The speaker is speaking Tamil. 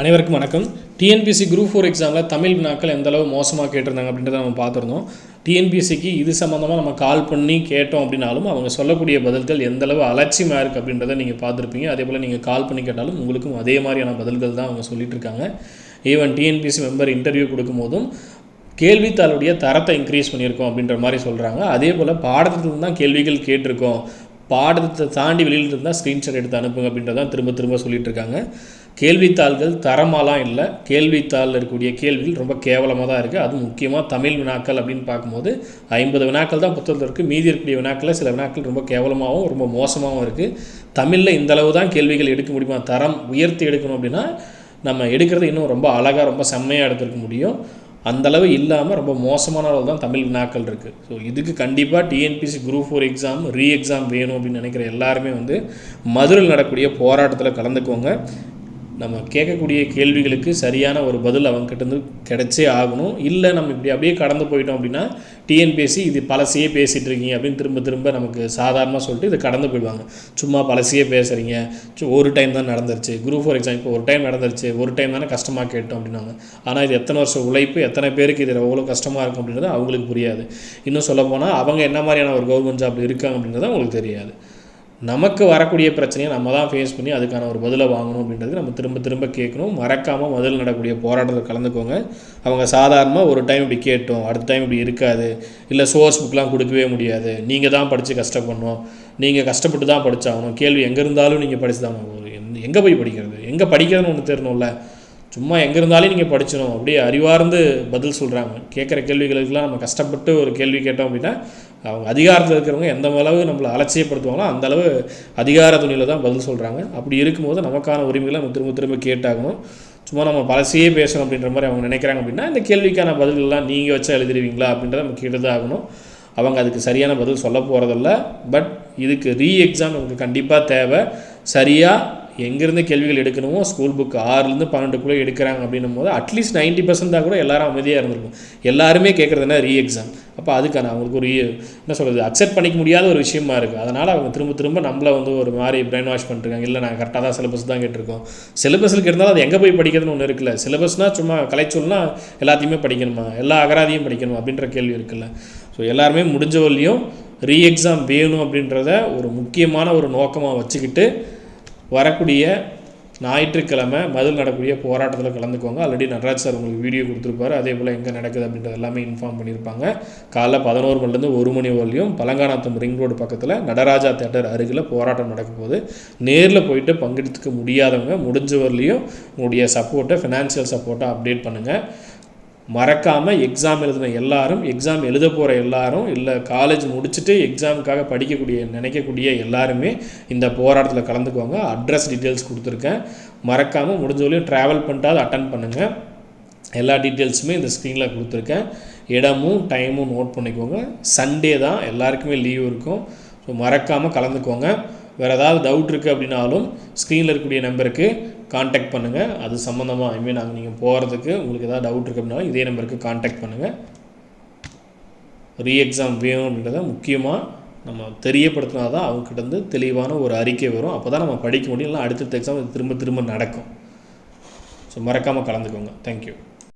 அனைவருக்கும் வணக்கம். டிஎன்பிசி குரூப் ஃபோர் எக்ஸாமில் தமிழ் வினாக்கள் எந்த அளவு மோசமாக கேட்டிருந்தாங்க அப்படின்றத நம்ம பார்த்துருந்தோம். டிஎன்பிசிக்கு இது சம்மந்தமாக நம்ம கால் பண்ணி கேட்டோம் அப்படின்னாலும் அவங்க சொல்லக்கூடிய பதில்கள் எந்த அளவு அலட்சியமாக இருக்குது அப்படின்றத நீங்கள் பார்த்துருப்பீங்க. அதே போல் நீங்கள் கால் பண்ணி கேட்டாலும் உங்களுக்கும் அதே மாதிரியான பதில்கள் தான் அவங்க சொல்லிட்டு இருக்காங்க. ஈவன் டிஎன்பிசி மெம்பர் இன்டர்வியூ கொடுக்கும்போதும் கேள்வித்தாளுடைய தரத்தை இன்க்ரீஸ் பண்ணியிருக்கோம் அப்படின்ற மாதிரி சொல்கிறாங்க அதே போல் பாடத்திலிருந்து தான் கேள்விகள் கேட்டிருக்கோம். பாடத்தை தாண்டி வெளியில் இருந்தால் ஸ்க்ரீன்ஷாட் எடுத்து அனுப்புங்க அப்படின்றதான் திரும்ப திரும்ப சொல்லிட்டு இருக்காங்க கேள்வித்தாள்கள் தரமாலாம் இல்லை. கேள்வித்தாளில் இருக்கக்கூடிய கேள்விகள் ரொம்ப கேவலமாக தான் இருக்குது அதுவும் முக்கியமாக தமிழ் வினாக்கள் அப்படின்னு பார்க்கும்போது ஐம்பது வினாக்கள் தான் புத்தகத்தில் இருக்குது மீதி இருக்கக்கூடிய வினாக்களில் சில வினாக்கள் ரொம்ப கேவலமாகவும் ரொம்ப மோசமாகவும் இருக்குது தமிழில் இந்தளவு தான் கேள்விகள் எடுக்க முடியுமா? தரம் உயர்த்தி எடுக்கணும் அப்படின்னா நம்ம எடுக்கிறது இன்னும் ரொம்ப அழகாக ரொம்ப செம்மையாக எடுத்துருக்க முடியும். அந்த அளவு இல்லாமல் ரொம்ப மோசமான அளவு தான் தமிழ் வினாக்கள் இருக்குது ஸோ இதுக்கு கண்டிப்பாக TNPSC group four exam re exam வேணும் அப்படின்னு நினைக்கிற எல்லாருமே வந்து மதுரையில் நடக்கக்கூடிய போராட்டத்தில் கலந்துக்கோங்க. நம்ம கேட்கக்கூடிய கேள்விகளுக்கு சரியான ஒரு பதில் அவங்ககிட்டருந்து கிடைச்சே ஆகணும். இல்லை நம்ம இப்படி அப்படியே கடந்து போயிட்டோம் அப்படின்னா டிஎன்பிஎஸ்சி இது பழசையே பேசிகிட்டு இருக்கீங்க அப்படின்னு திரும்ப திரும்ப நமக்கு சாதாரணமாக சொல்லிட்டு இதை கடந்து போயிடுவாங்க. சும்மா பழசையே பேசுகிறீங்க சு- ஒரு டைம் தான் நடந்துருச்சு. குரூப் ஃபார் எக்ஸாம் இப்போ ஒரு டைம் நடந்துருச்சு. ஒரு டைம் தானே கஷ்டமாக கேட்டோம் அப்படின்னாங்க. ஆனால் இது எத்தனை வருஷம் உழைப்பு எத்தனை பேருக்கு இது எவ்வளோ கஷ்டமாக இருக்கும் அப்படின்றது அவங்களுக்கு புரியாது. இன்னும் சொல்லப்போனால் அவங்க என்ன மாதிரியான ஒரு கவர்மெண்ட் ஜாப் இருக்காங்க அப்படின்றது அவங்களுக்கு தெரியாது. நமக்கு வரக்கூடிய பிரச்சனையை நம்ம தான் ஃபேஸ் பண்ணி அதுக்கான ஒரு பதிலை வாங்கணும் அப்படின்றது நம்ம திரும்ப திரும்ப கேட்கணும். மறக்காமல் முதல் நடக்கக்கூடிய போராட்டத்தில் கலந்துக்கோங்க. அவங்க சாதாரணமாக ஒரு டைம் இப்படி கேட்டோம் அடுத்த டைம் இப்படி இருக்காது. இல்லை சோர்ஸ் புக்லாம் கொடுக்கவே முடியாது. நீங்கள் தான் படித்து கஷ்டப்படணும். நீங்கள் கஷ்டப்பட்டு தான் படித்தாகணும் கேள்வி எங்கே இருந்தாலும் நீங்கள் படித்து தான் எங்கே போய் படிக்கிறது? எங்கே படிக்கிறதுன்னு ஒன்று தெரியணும்ல. சும்மா எங்கே இருந்தாலும் நீங்கள் படிச்சிடும் அப்படியே அறிவார்ந்து பதில் சொல்கிறாங்க கேட்குற கேள்விகளுக்கெல்லாம் நம்ம கஷ்டப்பட்டு ஒரு கேள்வி கேட்டோம் அப்படின்னா அவங்க அதிகாரத்தில் இருக்கிறவங்க எந்த அளவு நம்மளை அலட்சியப்படுத்துவாங்களோ அந்த அளவு அதிகார துணியில் தான் பதில் சொல்கிறாங்க அப்படி இருக்கும்போது நமக்கான உரிமைகளை நம்ம திரும்ப திரும்ப கேட்டாகணும். சும்மா நம்ம பழசையே பேசணும் அப்படின்ற மாதிரி அவங்க நினைக்கிறாங்க அப்படின்னா இந்த கேள்விக்கான பதில்கள்லாம் நீங்கள் வச்சா எழுதிடுவீங்களா அப்படின்றத நம்ம கேட்டுதான் ஆகணும். அவங்க அதுக்கு சரியான பதில் சொல்ல போகிறதில்ல பட் இதுக்கு ரீ எக்ஸாம் நமக்கு கண்டிப்பாக தேவை. சரியாக எங்கேருந்து கேள்விகள் எடுக்கணுமோ ஸ்கூல் புக் ஆறுலேருந்து பன்னெண்டுக்குள்ளே எடுக்கிறாங்க அப்படின்னும் போது அட்லீஸ்ட் நைன்ட்டி பர்சன்ட் கூட எல்லாரும் அமைதியாக இருந்திருக்கும் எல்லாருமே கேட்குறதுனா ரீ எக்ஸாம் அப்போ அதுக்கான அவங்களுக்கு ஒரு என்ன சொல்கிறது அக்செப்ட் பண்ணிக்க முடியாத ஒரு விஷயமா இருக்குது அதனால் அவங்க திரும்ப திரும்ப நம்மளை வந்து ஒரு மாதிரி பிரெயின் வாஷ் பண்ணிருக்காங்க இல்லை நாங்கள் கரெக்டாக தான் சிலபஸ் தான் கேட்டிருக்கோம். சிலபஸுக்கு இருந்தாலும் அது எங்கே போய் படிக்கிறதுன்னு ஒன்று இருக்குல்ல. சிலபஸ்னால் சும்மா கலைச்சொல்னா எல்லாத்தையுமே படிக்கணுமா? எல்லா அகராதியும் படிக்கணுமா? அப்படின்ற கேள்வி இருக்குல்ல. ஸோ எல்லாருமே முடிஞ்சவரையும் ரீ எக்ஸாம் வேணும் அப்படின்றத ஒரு முக்கியமான ஒரு நோக்கமாக வச்சுக்கிட்டு வரக்கூடிய ஞாயிற்றுக்கிழமை மதில் நடக்கக்கூடிய போராட்டத்தில் கலந்துக்கோங்க. ஆல்ரெடி நடராஜ் சார் உங்களுக்கு வீடியோ கொடுத்துருப்பாரு. அதே போல் எங்கே நடக்குது அப்படின்றது எல்லாமே இன்ஃபார்ம் பண்ணியிருப்பாங்க. காலைல பதினோரு மணிலேருந்து ஒரு மணி வரலையும் பழங்கானாத்தம் ரிங் ரோடு பக்கத்தில் நடராஜா தேட்டர் அருகில் போராட்டம் நடக்கும் போது நேரில் போயிட்டு பங்கெடுத்துக்க முடியாதவங்க முடிஞ்ச வரலையும் உங்களுடைய சப்போர்ட்டை ஃபினான்ஷியல் சப்போர்ட்டை அப்டேட் பண்ணுங்கள் மறக்காமல் எக்ஸாம் எழுதின எல்லாரும் எக்ஸாம் எழுத போகிற எல்லாரும் இல்லை காலேஜ் முடிச்சுட்டு எக்ஸாமுக்காக படிக்கக்கூடிய நினைக்கக்கூடிய எல்லாருமே இந்த போராட்டத்தில் கலந்துக்குவாங்க அட்ரஸ் டீட்டெயில்ஸ் கொடுத்துருக்கேன். மறக்காமல் முடிஞ்சவரையும் ட்ராவல் பண்ணிட்டாவது அட்டன் பண்ணுங்கள் எல்லா டீட்டெயில்ஸுமே இந்த ஸ்க்ரீனில் கொடுத்துருக்கேன். இடமும் டைமும் நோட் பண்ணிக்கோங்க. சண்டே தான் எல்லாருக்குமே லீவ் இருக்கும். ஸோ மறக்காமல் கலந்துக்கோங்க. வேறு ஏதாவது டவுட் இருக்குது அப்படின்னாலும் ஸ்க்ரீனில் இருக்கக்கூடிய நம்பருக்கு காண்டாக்ட் பண்ணுங்கள் அது சம்மந்தமாக ஐ மீன் அங்கே நீங்கள் போகிறதுக்கு உங்களுக்கு ஏதாவது டவுட் இருக்குது அப்படின்னாலும் இதே நம்பருக்கு காண்டாக்ட் பண்ணுங்கள் ரீ எக்ஸாம் வேணும் அப்படின்றத முக்கியமாக நம்ம தெரியப்படுத்தினா தான் அவங்ககிட்டருந்து தெளிவான ஒரு அறிக்கை வரும். அப்போ தான் நம்ம படிக்க முடியும். இல்லை அடுத்தடுத்த எக்ஸாம் திரும்ப திரும்ப நடக்கும். ஸோ மறக்காமல் கலந்துக்கோங்க. தேங்க்யூ